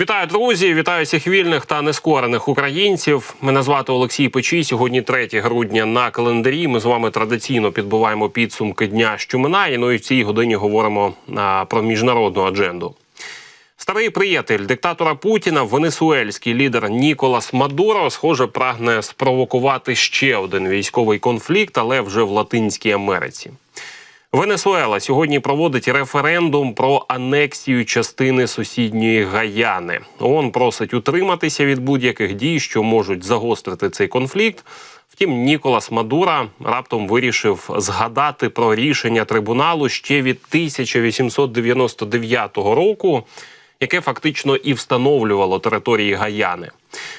Вітаю, друзі! Вітаю всіх вільних та нескорених українців. Мене звати Олексій Печій. Сьогодні 3 грудня на календарі. Ми з вами традиційно підбиваємо підсумки дня, що минає. Ну і в цій годині говоримо а, про міжнародну адженду. Старий приятель диктатора Путіна, венесуельський лідер Ніколас Мадуро, схоже, прагне спровокувати ще один військовий конфлікт, але вже в Латинській Америці. Венесуела сьогодні проводить референдум про анексію частини сусідньої Гаяни. ООН просить утриматися від будь-яких дій, що можуть загострити цей конфлікт. Втім, Ніколас Мадура раптом вирішив згадати про рішення трибуналу ще від 1899 року, яке фактично і встановлювало території Гаяни.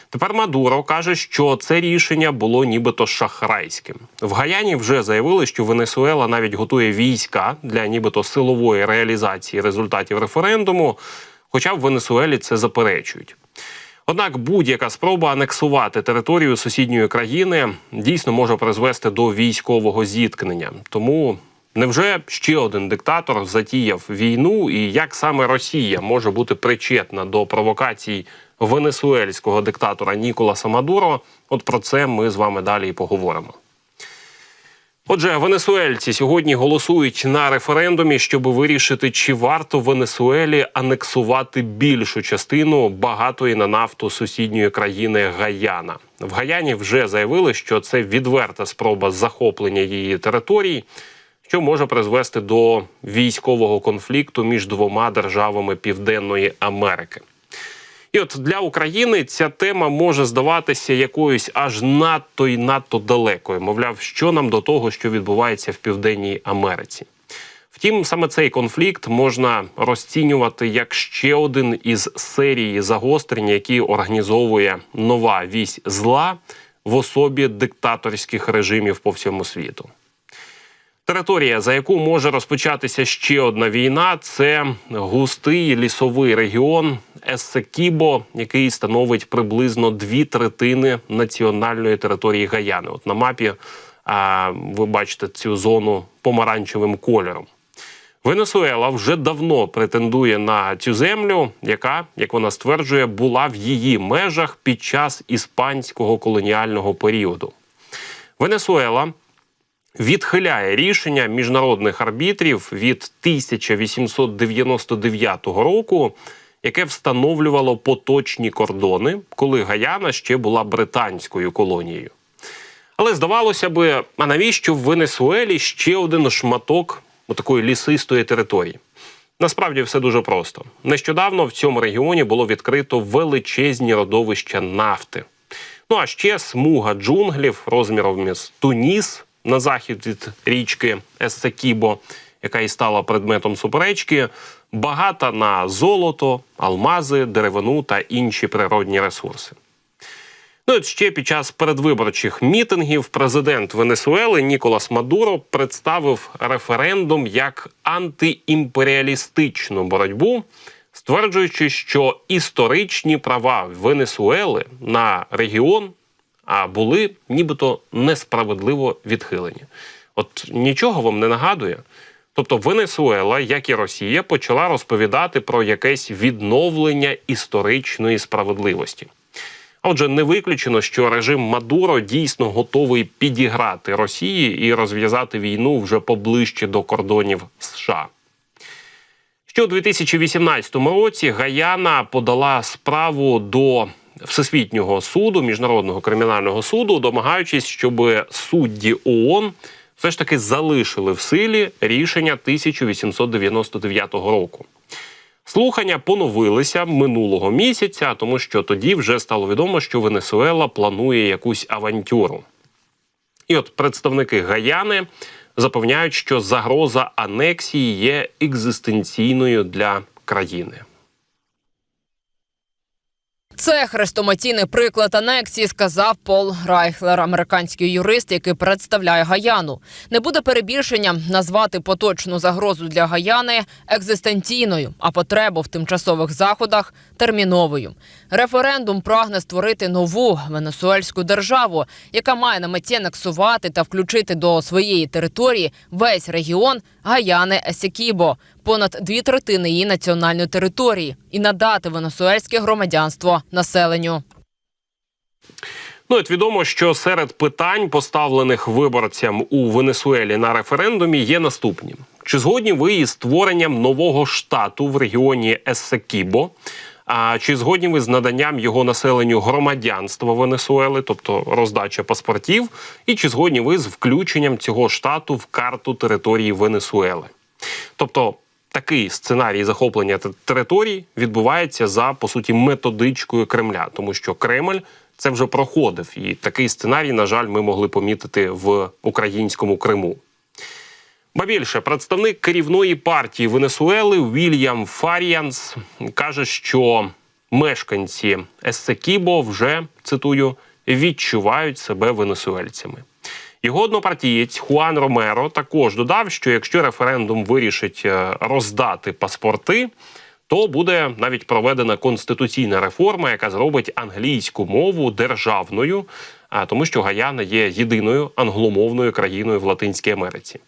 Тепер Мадуро каже, що це рішення було нібито шахрайським. В Гаяні вже заявили, що Венесуела навіть готує війська для нібито силової реалізації результатів референдуму, хоча в Венесуелі це заперечують. Однак будь-яка спроба анексувати територію сусідньої країни дійсно може призвести до військового зіткнення. Тому невже ще один диктатор затіяв війну, і як саме Росія може бути причетна до провокацій венесуельського диктатора Ніколаса Мадуро? От про це ми з вами далі і поговоримо. Отже, венесуельці сьогодні голосують на референдумі, щоб вирішити, чи варто Венесуелі анексувати більшу частину багатої на нафту сусідньої країни Гаяна. В Гаяні вже заявили, що це відверта спроба захоплення її територій, що може призвести до військового конфлікту між двома державами Південної Америки. І от для України ця тема може здаватися якоюсь аж надто і надто далекою. Мовляв, що нам до того, що відбувається в Південній Америці. Втім, саме цей конфлікт можна розцінювати як ще один із серії загострень, які організовує нова вісь зла в особі диктаторських режимів по всьому світу. Територія, за яку може розпочатися ще одна війна, це густий лісовий регіон Ессекібо, який становить приблизно дві третини національної території Гаяни. От на мапі а, ви бачите цю зону помаранчевим кольором. Венесуела вже давно претендує на цю землю, яка, як вона стверджує, була в її межах під час іспанського колоніального періоду. Венесуела відхиляє рішення міжнародних арбітрів від 1899 року, яке встановлювало поточні кордони, коли Гаяна ще була британською колонією. Але здавалося би, а навіщо в Венесуелі ще один шматок такої лісистої території? Насправді все дуже просто. Нещодавно в цьому регіоні було відкрито величезні родовища нафти. Ну а ще смуга джунглів розміром із Туніс на захід від річки Ессекібо, яка і стала предметом суперечки, багата на золото, алмази, деревину та інші природні ресурси. Ну, от ще під час передвиборчих мітингів президент Венесуели Ніколас Мадуро представив референдум як антиімперіалістичну боротьбу, стверджуючи, що історичні права Венесуели на регіон а були нібито несправедливо відхилені. От нічого вам не нагадує. Тобто Венесуела, як і Росія, почала розповідати про якесь відновлення історичної справедливості. Отже, не виключено, що режим Мадуро дійсно готовий підіграти Росії і розв'язати війну вже поближче до кордонів США. Ще у 2018 році Гаяна подала справу до Всесвітнього суду, міжнародного кримінального суду, домагаючись, щоб судді ООН все ж таки залишили в силі рішення 1899 року. Слухання поновилися минулого місяця, тому що тоді вже стало відомо, що Венесуела планує якусь авантюру. І от представники Гаяни запевняють, що загроза анексії є екзистенційною для країни. Це хрестоматійний приклад анексії, сказав Пол Райхлер, американський юрист, який представляє Гаяну. Не буде перебільшенням назвати поточну загрозу для Гаяни екзистенційною, а потребу в тимчасових заходах терміновою. Референдум прагне створити нову венесуельську державу, яка має на меті анексувати та включити до своєї території весь регіон Гаяни Есекібо, понад дві третини її національної території і надати венесуельське громадянство населенню. Ну, от відомо, що серед питань, поставлених виборцям у Венесуелі на референдумі, є наступні: чи згодні ви із створенням нового штату в регіоні Ессекібо? А чи згодні ви з наданням його населенню громадянства Венесуели, тобто роздача паспортів, і чи згодні ви з включенням цього штату в карту території Венесуели? Тобто такий сценарій захоплення територій відбувається за по суті методичкою Кремля, тому що Кремль це вже проходив, і такий сценарій, на жаль, ми могли помітити в українському Криму. Ба більше представник керівної партії Венесуели Вільям Фаріанс каже, що мешканці Ессекібо вже цитую відчувають себе венесуельцями. Його однопартієць Хуан Ромеро також додав, що якщо референдум вирішить е, роздати паспорти, то буде навіть проведена конституційна реформа, яка зробить англійську мову державною, а тому, що Гаяна є єдиною англомовною країною в Латинській Америці.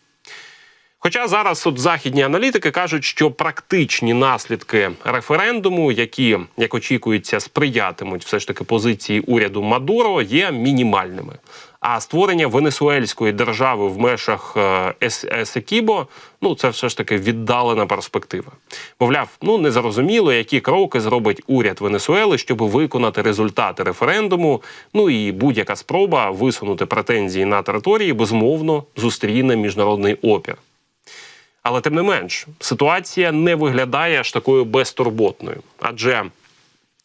Хоча зараз от західні аналітики кажуть, що практичні наслідки референдуму, які як очікується, сприятимуть все ж таки позиції уряду Мадуро, є мінімальними. А створення венесуельської держави в межах е, Есекібо, ну це все ж таки віддалена перспектива. Мовляв, ну незрозуміло, які кроки зробить уряд Венесуели, щоб виконати результати референдуму. Ну і будь-яка спроба висунути претензії на території безумовно зустріне міжнародний опір. Але тим не менш, ситуація не виглядає аж такою безтурботною, адже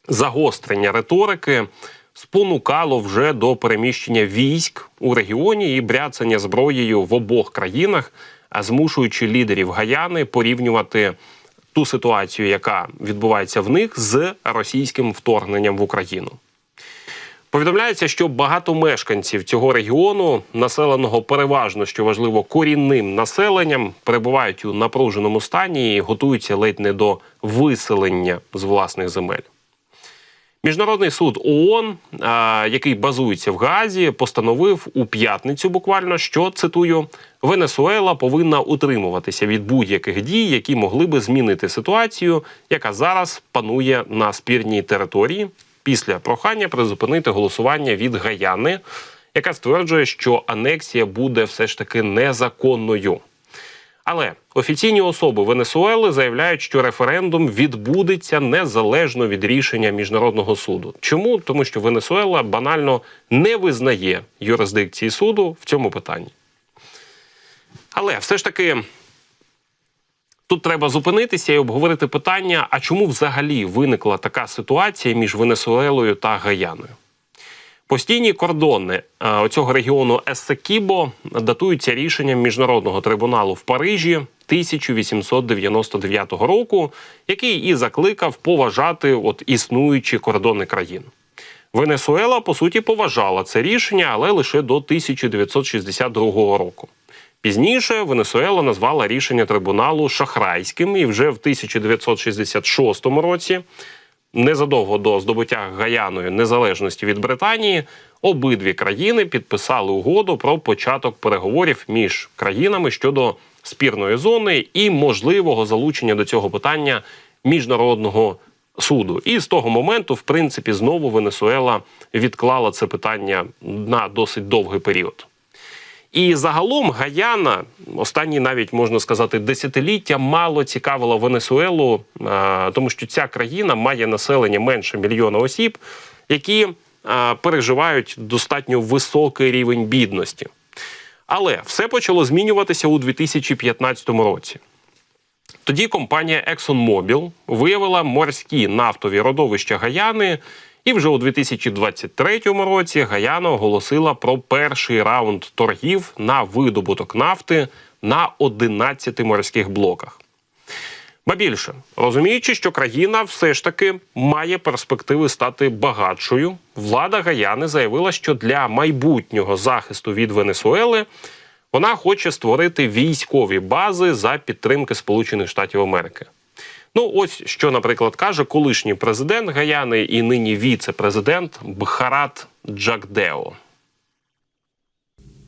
загострення риторики спонукало вже до переміщення військ у регіоні і бряцання зброєю в обох країнах, змушуючи лідерів Гаяни порівнювати ту ситуацію, яка відбувається в них, з російським вторгненням в Україну. Повідомляється, що багато мешканців цього регіону, населеного переважно, що важливо, корінним населенням, перебувають у напруженому стані і готуються ледь не до виселення з власних земель. Міжнародний суд ООН, який базується в Газі, постановив у п'ятницю буквально, що цитую: Венесуела повинна утримуватися від будь-яких дій, які могли би змінити ситуацію, яка зараз панує на спірній території, після прохання призупинити голосування від Гаяни, яка стверджує, що анексія буде все ж таки незаконною. Але офіційні особи Венесуели заявляють, що референдум відбудеться незалежно від рішення міжнародного суду. Чому? Тому що Венесуела банально не визнає юрисдикції суду в цьому питанні. Але все ж таки тут треба зупинитися і обговорити питання: а чому взагалі виникла така ситуація між Венесуелою та Гаяною? Постійні кордони е, оцього регіону Ессекібо датуються рішенням міжнародного трибуналу в Парижі 1899 року, який і закликав поважати от існуючі кордони країн. Венесуела по суті поважала це рішення, але лише до 1962 року. Пізніше Венесуела назвала рішення трибуналу шахрайським, і вже в 1966 році незадовго до здобуття Гаяною незалежності від Британії обидві країни підписали угоду про початок переговорів між країнами щодо спірної зони і можливого залучення до цього питання міжнародного суду. І з того моменту, в принципі, знову Венесуела відклала це питання на досить довгий період. І загалом Гаяна, останні навіть можна сказати, десятиліття мало цікавила Венесуелу, тому що ця країна має населення менше мільйона осіб, які переживають достатньо високий рівень бідності. Але все почало змінюватися у 2015 році. Тоді компанія ExxonMobil виявила морські нафтові родовища Гаяни, і вже у 2023 році Гаяна оголосила про перший раунд торгів на видобуток нафти на 11 морських блоках. Ба більше, розуміючи, що країна все ж таки має перспективи стати багатшою, влада Гаяни заявила, що для майбутнього захисту від Венесуели вона хоче створити військові бази за підтримки Сполучених Штатів Америки. Ну, ось що, наприклад, каже колишній президент Гаяни і нині віце-президент Бхарат Джагдео.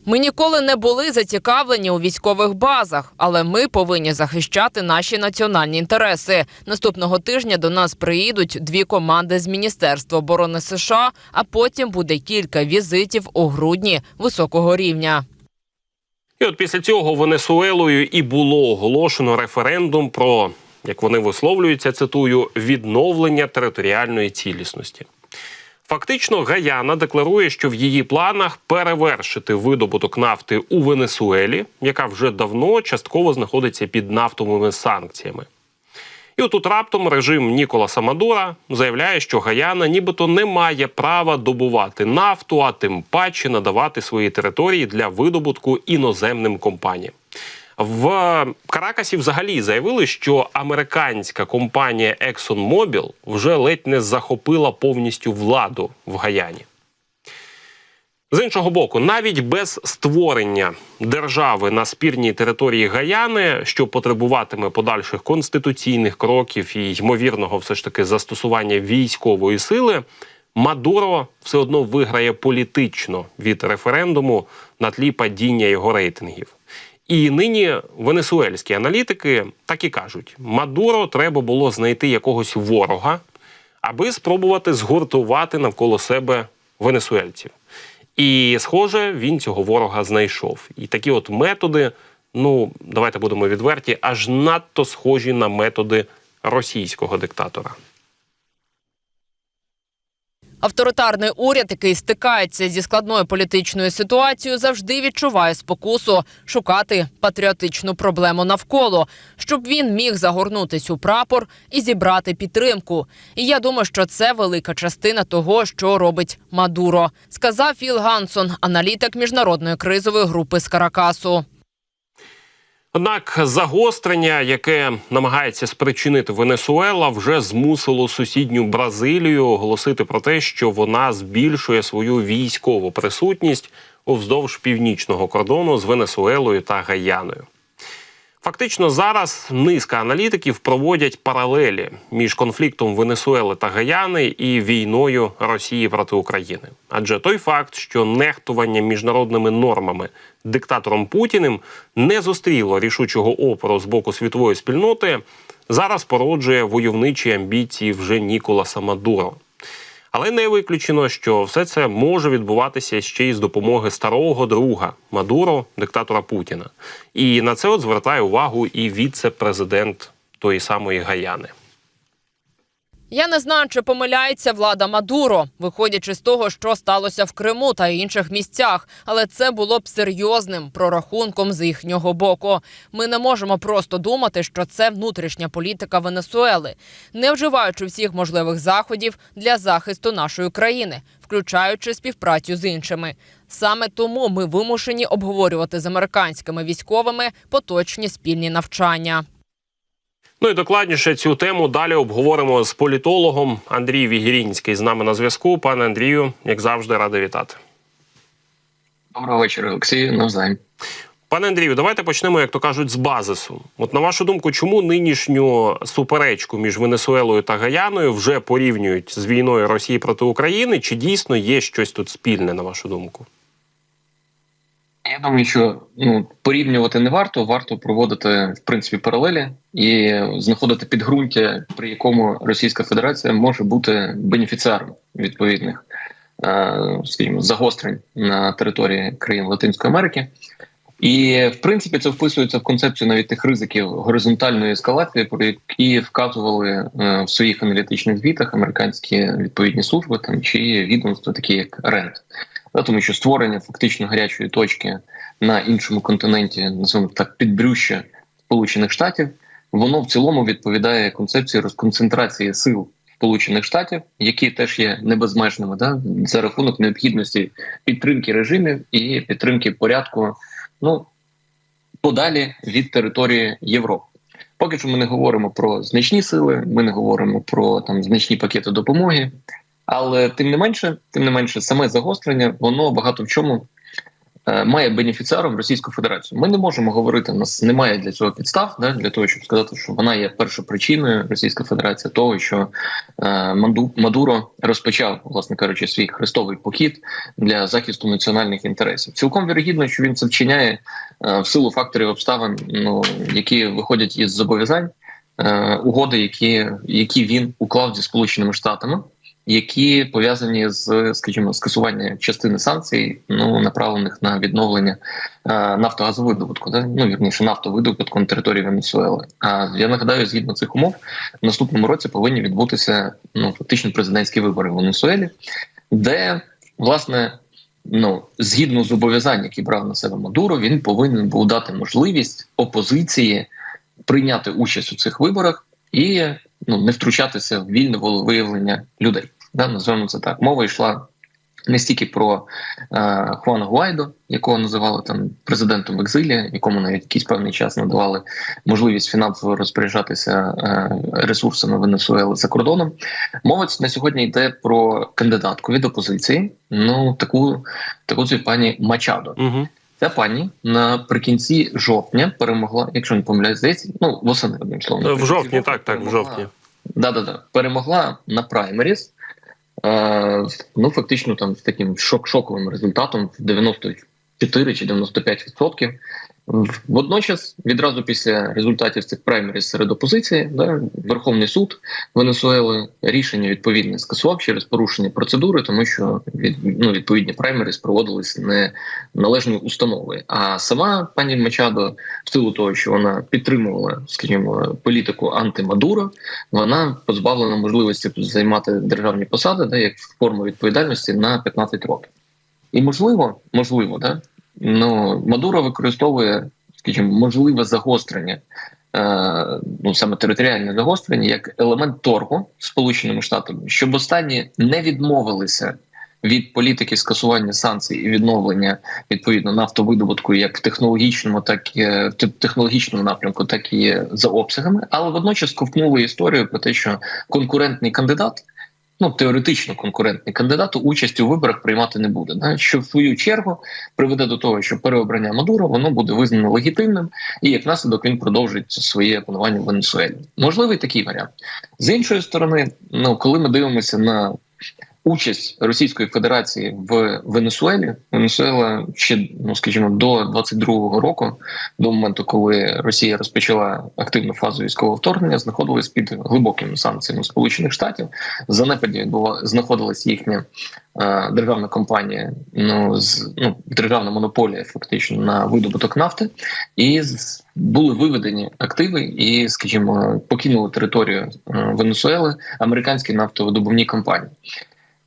Ми ніколи не були зацікавлені у військових базах, але ми повинні захищати наші національні інтереси. Наступного тижня до нас приїдуть дві команди з Міністерства оборони США, а потім буде кілька візитів у грудні високого рівня. І от після цього Венесуелою і було оголошено референдум про, як вони висловлюються, цитую, відновлення територіальної цілісності. Фактично, Гаяна декларує, що в її планах перевершити видобуток нафти у Венесуелі, яка вже давно частково знаходиться під нафтовими санкціями. І отут раптом режим Ніколаса Мадура заявляє, що Гаяна нібито не має права добувати нафту, а тим паче надавати свої території для видобутку іноземним компаніям. В Каракасі взагалі заявили, що американська компанія ExxonMobil вже ледь не захопила повністю владу в Гаяні. З іншого боку, навіть без створення держави на спірній території Гаяни, що потребуватиме подальших конституційних кроків і ймовірного все ж таки застосування військової сили, Мадуро все одно виграє політично від референдуму на тлі падіння його рейтингів. І нині венесуельські аналітики так і кажуть: Мадуро треба було знайти якогось ворога, аби спробувати згуртувати навколо себе венесуельців. І, схоже, він цього ворога знайшов. І такі от методи, ну давайте будемо відверті, аж надто схожі на методи російського диктатора. Авторитарний уряд, який стикається зі складною політичною ситуацією, завжди відчуває спокусу шукати патріотичну проблему навколо, щоб він міг загорнутись у прапор і зібрати підтримку. І я думаю, що це велика частина того, що робить Мадуро, сказав Філ Гансон, аналітик міжнародної кризової групи з Каракасу. Однак загострення, яке намагається спричинити Венесуела, вже змусило сусідню Бразилію оголосити про те, що вона збільшує свою військову присутність уздовж північного кордону з Венесуелою та Гаяною. Фактично зараз низка аналітиків проводять паралелі між конфліктом Венесуели та Гаяни і війною Росії проти України. Адже той факт, що нехтування міжнародними нормами диктатором Путіним не зустріло рішучого опору з боку світової спільноти, зараз породжує войовничі амбіції вже Ніколаса Мадуро. Але не виключено, що все це може відбуватися ще й з допомоги старого друга Мадуро, диктатора Путіна. І на це от звертає увагу і віце-президент тої самої Гаяни. Я не знаю, чи помиляється влада Мадуро, виходячи з того, що сталося в Криму та інших місцях, але це було б серйозним прорахунком з їхнього боку. Ми не можемо просто думати, що це внутрішня політика Венесуели, не вживаючи всіх можливих заходів для захисту нашої країни, включаючи співпрацю з іншими. Саме тому ми вимушені обговорювати з американськими військовими поточні спільні навчання. Ну і докладніше цю тему далі обговоримо з політологом Андрій Вігірінський з нами на зв'язку. Пане Андрію, як завжди, радий вітати. Доброго вечора, Олексію. Навзаєм. Пане Андрію, давайте почнемо, як то кажуть, з базису. От на вашу думку, чому нинішню суперечку між Венесуелою та Гаяною вже порівнюють з війною Росії проти України? Чи дійсно є щось тут спільне, на вашу думку? Я думаю, що ну порівнювати не варто, варто проводити в принципі паралелі і знаходити підґрунтя, при якому Російська Федерація може бути бенефіціаром відповідних, е, скажімо, загострень на території країн Латинської Америки. І в принципі це вписується в концепцію навіть тих ризиків горизонтальної ескалації, про які вказували е, в своїх аналітичних звітах американські відповідні служби там чи відомства, такі як РЕНД. Да, тому що створення фактично гарячої точки на іншому континенті, називаємо так підбрюща Сполучених Штатів, воно в цілому відповідає концепції розконцентрації сил Сполучених Штатів, які теж є небезмежними, да, за рахунок необхідності підтримки режимів і підтримки порядку, ну подалі від території Європи. Поки що ми не говоримо про значні сили, ми не говоримо про там значні пакети допомоги. Але тим не менше, тим не менше, саме загострення, воно багато в чому е, має бенефіціаром Російську Федерацію. Ми не можемо говорити, у нас немає для цього підстав, да, для того, щоб сказати, що вона є першопричиною Російська Федерація того, що е, Мадуро розпочав, власне кажучи, свій хрестовий похід для захисту національних інтересів. Цілком вірогідно, що він це вчиняє е, в силу факторів обставин, ну які виходять із зобов'язань е, угоди, які, які він уклав зі Сполученими Штатами які пов'язані з, скажімо, скасуванням частини санкцій, ну направлених на відновлення е, нафтогазовидобутку, да? ну вірніше нафтовидобутку на території Венесуели. А я нагадаю, згідно цих умов, в наступному році повинні відбутися ну фактично президентські вибори в Венесуелі, де власне. Ну, згідно зобов'язань, які брав на себе Мадуро, він повинен був дати можливість опозиції прийняти участь у цих виборах і ну не втручатися в вільне волевиявлення людей. Да, називаємо це так. Мова йшла не стільки про е, Хуана Гуайдо, якого називали там президентом в екзилі, якому навіть якийсь певний час надавали можливість фінансово розпоряджатися е, ресурсами Венесуели за кордоном. Мова на сьогодні йде про кандидатку від опозиції. Ну таку таку цю пані Мачадо. Угу. Ця пані наприкінці жовтня перемогла, якщо не помиляюсь, здається, ну восени одним словом. В наприкінці жовтні, так, так, в жовтні. Да, да, да. Перемогла на праймеріс. Е, ну, фактично, там з таким шок шоковим результатом в 94 чи 95 відсотків. В- Водночас, відразу після результатів цих праймеріс серед опозиції, да, Верховний суд Венесуели рішення відповідне скасував через порушення процедури, тому що від, ну, відповідні праймеріс проводились не належною установою. А сама пані Мачадо, в силу того, що вона підтримувала, скажімо, політику антимадуро, вона позбавлена можливості займати державні посади, да, як форму відповідальності на 15 років. І можливо, можливо, да, ну Мадуро використовує, скажімо, можливе загострення, е, ну саме територіальне загострення, як елемент торгу Сполученими Штатами, щоб останні не відмовилися від політики скасування санкцій і відновлення відповідно нафтовидобутку як в технологічному, так і в технологічному напрямку, так і за обсягами, але водночас ковтнули історію про те, що конкурентний кандидат. Ну, теоретично конкурентний кандидат участь у виборах приймати не буде. Да? Що в свою чергу приведе до того, що переобрання Мадуро воно буде визнано легітимним, і як наслідок він продовжить своє панування в Венесуелі. Можливий такий варіант. З іншої сторони, ну коли ми дивимося на участь Російської Федерації в Венесуелі, Венесуела ще ну скажімо до 22-го року, до моменту, коли Росія розпочала активну фазу військового вторгнення, знаходилась під глибокими санкціями Сполучених Штатів. В занепаді була знаходилась їхня е, державна компанія, ну з ну державна монополія, фактично на видобуток нафти, і були виведені активи, і, скажімо, покинули територію е, Венесуели американські нафтовидобувні компанії.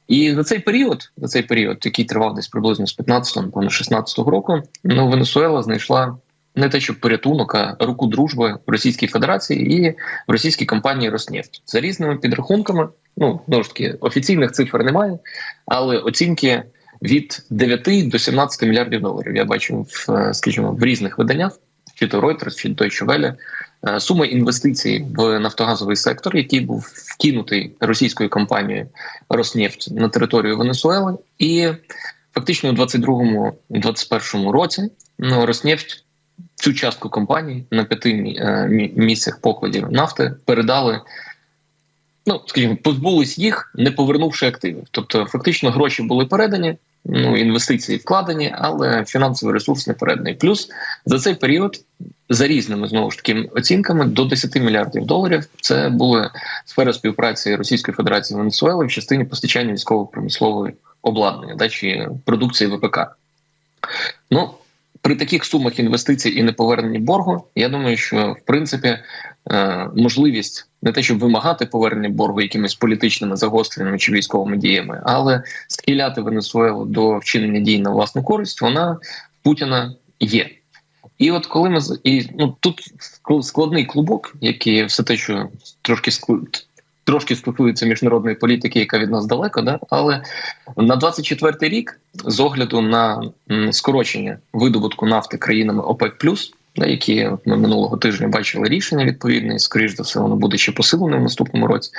І за цей період, за цей період, який тривав десь приблизно з 15 напевно, 16 року, ну Венесуела знайшла не те, що порятунок, а руку дружби в Російській Федерації і в російській компанії Роснефть. За різними підрахунками, ну знову ж таки офіційних цифр немає, але оцінки від 9 до 17 мільярдів доларів. Я бачу в скажімо в різних виданнях, чи то Reuters, чи Deutsche Welle, сума інвестицій в нафтогазовий сектор, який був вкинутий російською компанією Роснефть на територію Венесуели, і фактично у 22-21 році ну, Роснефть цю частку компаній на п'яти е, мі- місцях покладів нафти передали. Ну, скажімо, позбулись їх, не повернувши активи. Тобто, фактично, гроші були передані, ну інвестиції вкладені, але фінансовий ресурс не переданий. Плюс за цей період, за різними знову ж таки оцінками, до 10 мільярдів доларів це була сфера співпраці Російської Федерації Венесуели в частині постачання військово-промислової обладнання да, чи продукції ВПК. Ну, при таких сумах інвестицій і неповерненні боргу, я думаю, що в принципі е, можливість не те, щоб вимагати повернення боргу якимись політичними загостреннями чи військовими діями, але схиляти Венесуелу до вчинення дій на власну користь, вона Путіна є. І от коли ми і ну тут ск- складний клубок, який все те, що трошки трошки стосується міжнародної політики, яка від нас далеко, да але на 24-й рік, з огляду на скорочення видобутку нафти країнами ОПЕК+, які ми минулого тижня бачили рішення відповідне, і скоріш за все воно буде ще посилене в наступному році.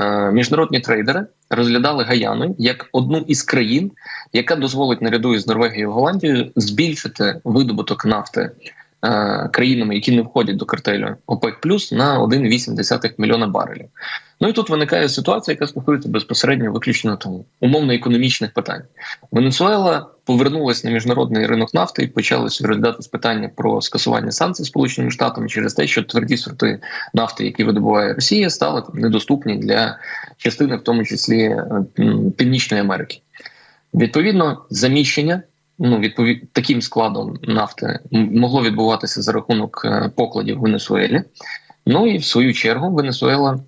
Е, міжнародні трейдери розглядали Гаяну як одну із країн, яка дозволить наряду із Норвегією і Голландією збільшити видобуток нафти країнами, які не входять до картелю ОПЕК плюс на 1,8 мільйона барелів. Ну і тут виникає ситуація, яка стосується безпосередньо виключно там умовно-економічних питань. Венесуела повернулася на міжнародний ринок нафти і почалося розглядати питання про скасування санкцій Сполученими Штатами через те, що тверді сорти нафти, які видобуває Росія, стали там, недоступні для частини, в тому числі е, Північної Америки. Відповідно, заміщення. Ну, відповід таким складом нафти могло відбуватися за рахунок е, покладів в Венесуелі. Ну і в свою чергу Венесуела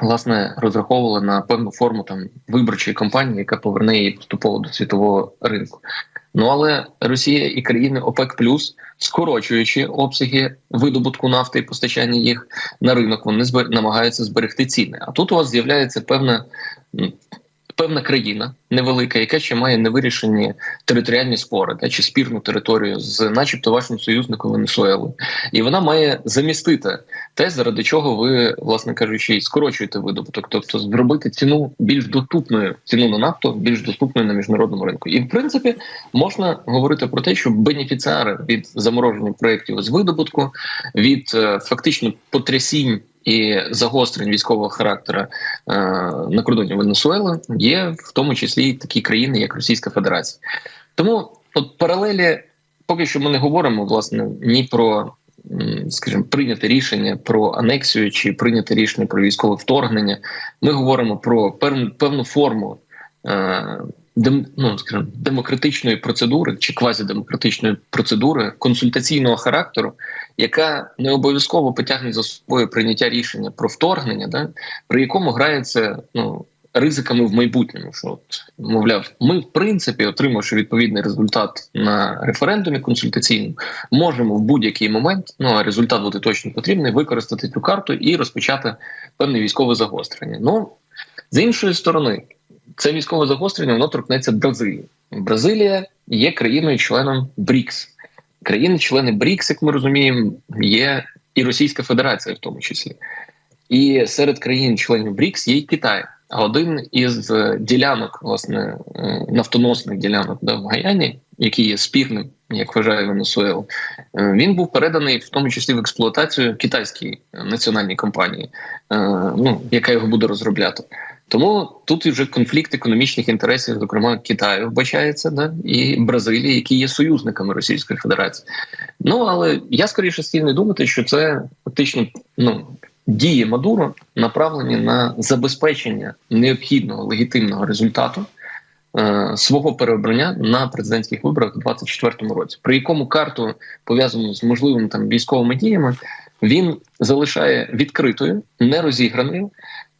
власне розраховувала на певну форму там виборчої кампанії, яка поверне її поступово до світового ринку. Ну але Росія і країни ОПЕК плюс, скорочуючи обсяги видобутку нафти і постачання їх на ринок, вони намагаються зберегти ціни. А тут у вас з'являється певна. Певна країна невелика, яка ще має невирішені територіальні спори та чи спірну територію з, начебто, вашим союзником Венесуелою, і вона має замістити те, заради чого ви, власне кажучи, скорочуєте видобуток, тобто зробити ціну більш доступною, ціну на нафту більш доступною на міжнародному ринку. І в принципі можна говорити про те, що бенефіціари від замороження проєктів з видобутку, від е, фактично потрясінь. І загострень військового характеру е, на кордоні Венесуели є в тому числі і такі країни, як Російська Федерація. Тому от паралелі, поки що ми не говоримо власне ні про скажімо, прийняте рішення про анексію чи прийняте рішення про військове вторгнення. Ми говоримо про певну форму е, дем, ну, скажімо, демократичної процедури чи квазідемократичної процедури консультаційного характеру, яка не обов'язково потягне за собою прийняття рішення про вторгнення, да, при якому грається ну. Ризиками в майбутньому, що от, мовляв, ми в принципі, отримавши відповідний результат на референдумі консультаційному, можемо в будь-який момент, ну а результат буде точно потрібний, використати цю карту і розпочати певне військове загострення. Ну з іншої сторони, це військове загострення воно торкнеться Бразилії. Бразилія є країною-членом БРІКС. Країни-члени БРІКС, як ми розуміємо, є і Російська Федерація, в тому числі. І серед країн-членів БРІКС є і Китай. А один із е, ділянок, власне, е, нафтоносних ділянок да, в Гаяні, який є спірним, як вважає Венесуела, е, він був переданий в тому числі в експлуатацію китайській національній компанії, ну яка його буде розробляти. Тому тут вже конфлікт економічних інтересів, зокрема Китаю, вбачається, да і Бразилії, які є союзниками Російської Федерації. Ну але я скоріше схильний думати, що це фактично ну дії Мадуро направлені на забезпечення необхідного легітимного результату е, свого переобрання на президентських виборах у 2024 році, при якому карту пов'язану з можливими там військовими діями він залишає відкритою, нерозіграною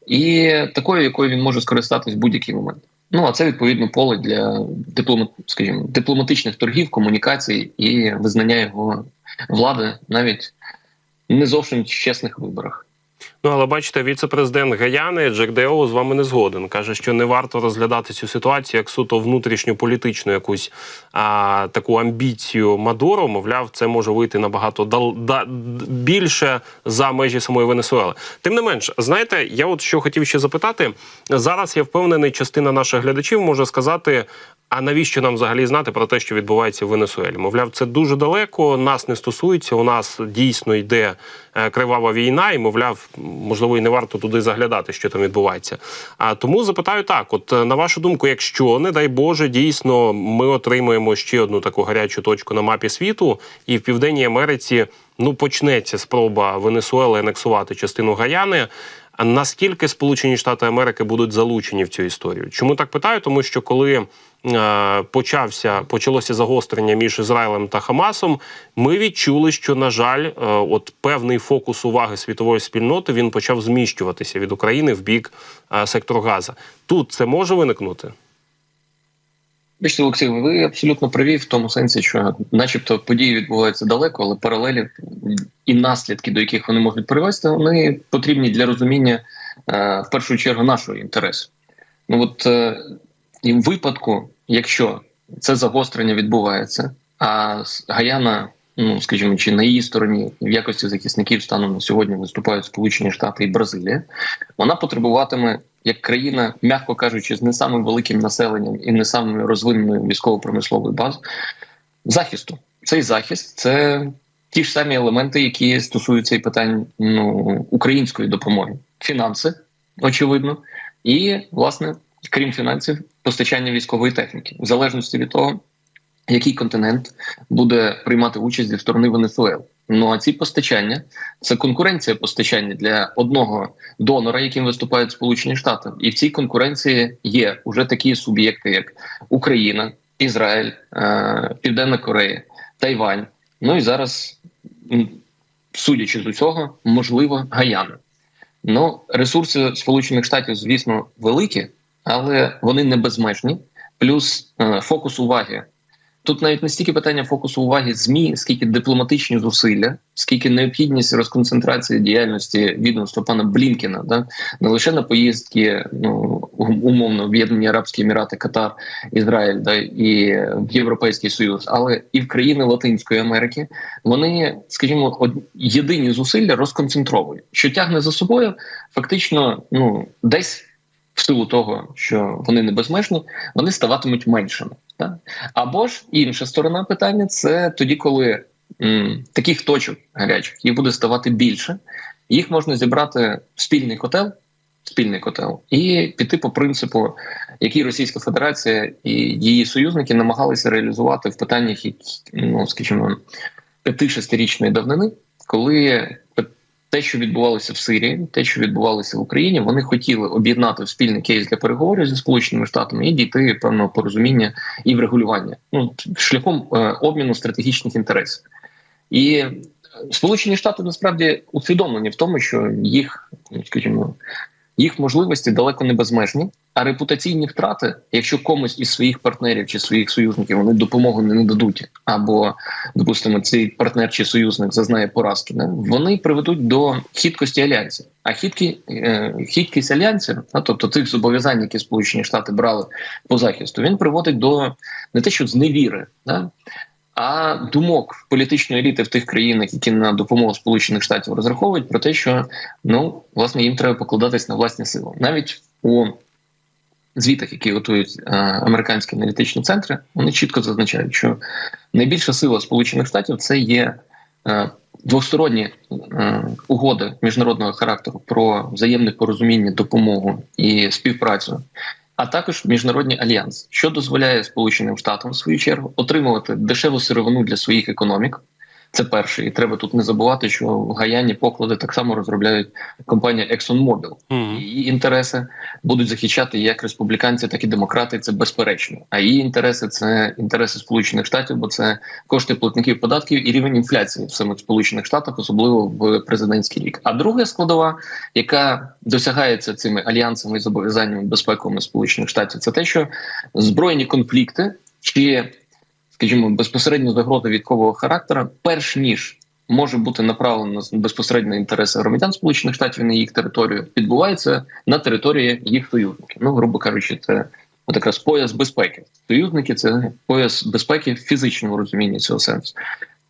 і такою, якою він може скористатись в будь-який момент. Ну а це відповідно поле для дипломат, скажімо, дипломатичних торгів, комунікацій і визнання його влади навіть не зовсім чесних виборах. Ну але бачите, віце-президент Гаяни Джек Део з вами не згоден. каже, що не варто розглядати цю ситуацію як суто внутрішньополітичну якусь а, таку амбіцію Мадуро. Мовляв, це може вийти набагато дал, да, більше за межі самої Венесуели. Тим не менш, знаєте, я от що хотів ще запитати зараз. Я впевнений, частина наших глядачів може сказати. А навіщо нам взагалі знати про те, що відбувається в Венесуелі? Мовляв, це дуже далеко, нас не стосується. У нас дійсно йде е, кривава війна, і мовляв, можливо, і не варто туди заглядати, що там відбувається. А тому запитаю так: от е, на вашу думку, якщо не дай Боже, дійсно ми отримуємо ще одну таку гарячу точку на мапі світу, і в південній Америці ну почнеться спроба Венесуели анексувати частину Гаяни. А наскільки Сполучені Штати Америки будуть залучені в цю історію? Чому так питаю? Тому що коли почався почалося загострення між Ізраїлем та Хамасом, ми відчули, що на жаль, е, от певний фокус уваги світової спільноти він почав зміщуватися від України в бік е, сектору Газа. Тут це може виникнути. Бачите, Олексій, ви абсолютно праві в тому сенсі, що, начебто, події відбуваються далеко, але паралелі і наслідки, до яких вони можуть привести, вони потрібні для розуміння е, в першу чергу нашого інтересу. Ну от е, і в випадку, якщо це загострення відбувається, а Гаяна ну скажімо, чи на її стороні в якості захисників станом на сьогодні виступають Сполучені Штати і Бразилія, вона потребуватиме як країна, м'яко кажучи, з не самим великим населенням і не самою розвиненою військово-промисловою базою захисту. Цей захист це ті ж самі елементи, які стосуються і питань ну, української допомоги, фінанси, очевидно, і власне, крім фінансів, постачання військової техніки, в залежності від того, який континент буде приймати участь зі сторони Венесуели. Ну а ці постачання це конкуренція постачання для одного донора, яким виступають Сполучені Штати, і в цій конкуренції є уже такі суб'єкти, як Україна, Ізраїль, е, Південна Корея, Тайвань. Ну і зараз, судячи з усього, можливо, Гаяна. Ну, ресурси Сполучених Штатів, звісно, великі, але вони не безмежні. Плюс е, фокус уваги. Тут навіть не стільки питання фокусу уваги змі, скільки дипломатичні зусилля, скільки необхідність розконцентрації діяльності відомства пана Блінкена, да не лише на поїздки, ну умовно Об'єднані Арабські Емірати, Катар, Ізраїль, да і в Європейський Союз, але і в країни Латинської Америки вони, скажімо, од... єдині зусилля розконцентровують, що тягне за собою, фактично, ну десь. В силу того, що вони не безмежні, вони ставатимуть меншими. Так? Або ж інша сторона питання це тоді, коли м, таких точок гарячих їх буде ставати більше, їх можна зібрати в спільний котел, спільний котел, і піти по принципу, який Російська Федерація і її союзники намагалися реалізувати в питаннях, ну скажімо, п'яти-шестирічної давнини, коли те, що відбувалося в Сирії, те, що відбувалося в Україні, вони хотіли об'єднати в спільний кейс для переговорів зі сполученими штатами і дійти певного порозуміння і врегулювання ну шляхом е, обміну стратегічних інтересів. І Сполучені Штати насправді усвідомлені в тому, що їх, скажімо, їх можливості далеко не безмежні, а репутаційні втрати, якщо комусь із своїх партнерів чи своїх союзників вони допомоги не нададуть, або допустимо, цей партнер чи союзник зазнає поразки, не? вони приведуть до хиткості альянсів. А хиткі, е, хиткість альянсів, а тобто тих зобов'язань, які Сполучені Штати брали по захисту, він приводить до не те, що зневіри, да? А думок політичної еліти в тих країнах, які на допомогу Сполучених Штатів розраховують, про те, що ну власне їм треба покладатись на власні сили, навіть у звітах, які готують е, американські аналітичні центри, вони чітко зазначають, що найбільша сила Сполучених Штатів це є е, двосторонні е, угоди міжнародного характеру про взаємне порозуміння, допомогу і співпрацю. А також міжнародні альянси, що дозволяє Сполученим Штатам в свою чергу отримувати дешеву сировину для своїх економік. Це перше, і треба тут не забувати, що в Гаяні поклади так само розробляють компанія ExxonMobil. Мгм. Її інтереси будуть захищати як республіканці, так і демократи. Це безперечно. А її інтереси це інтереси Сполучених Штатів, бо це кошти платників податків і рівень інфляції в самих Сполучених Штатах, особливо в президентський рік. А друга складова, яка досягається цими альянсами і зобов'язаннями безпековими Сполучених Штатів, це те, що збройні конфлікти чи скажімо, безпосередньо загроза військового характеру, перш ніж може бути направлено на безпосередньо інтереси громадян Сполучених Штатів на їх територію, відбувається на території їх союзників. Ну, грубо кажучи, це от якраз пояс безпеки. Союзники це пояс безпеки в фізичному розумінні цього сенсу.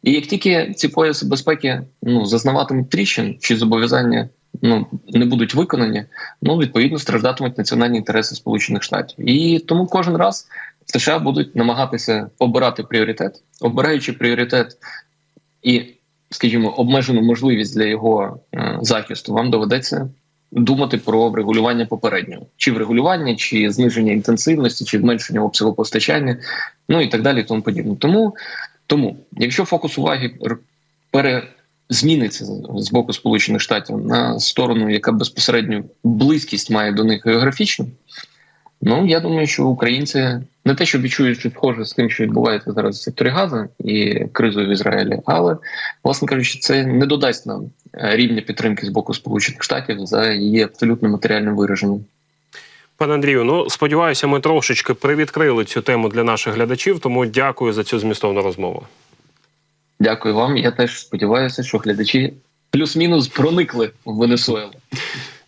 І як тільки ці пояси безпеки ну зазнаватимуть тріщин чи зобов'язання ну не будуть виконані, ну відповідно страждатимуть національні інтереси Сполучених Штатів. І тому кожен раз США будуть намагатися обирати пріоритет, обираючи пріоритет і, скажімо, обмежену можливість для його е, захисту, вам доведеться думати про врегулювання попереднього, чи врегулювання, чи зниження інтенсивності, чи зменшення обсягу постачання, ну і так далі, тому подібне. Тому, тому, якщо фокус уваги пере зміниться з боку Сполучених Штатів на сторону, яка безпосередньо близькість має до них географічну. Ну я думаю, що українці не те, що відчують що схоже з тим, що відбувається зараз в секторі Газа і кризою в Ізраїлі, але власне кажучи, це не додасть нам е, рівня підтримки з боку Сполучених Штатів за її абсолютно матеріальним вираженням. Пане Андрію, ну сподіваюся, ми трошечки привідкрили цю тему для наших глядачів, тому дякую за цю змістовну розмову. Дякую вам. Я теж сподіваюся, що глядачі плюс-мінус проникли в Венесуелу.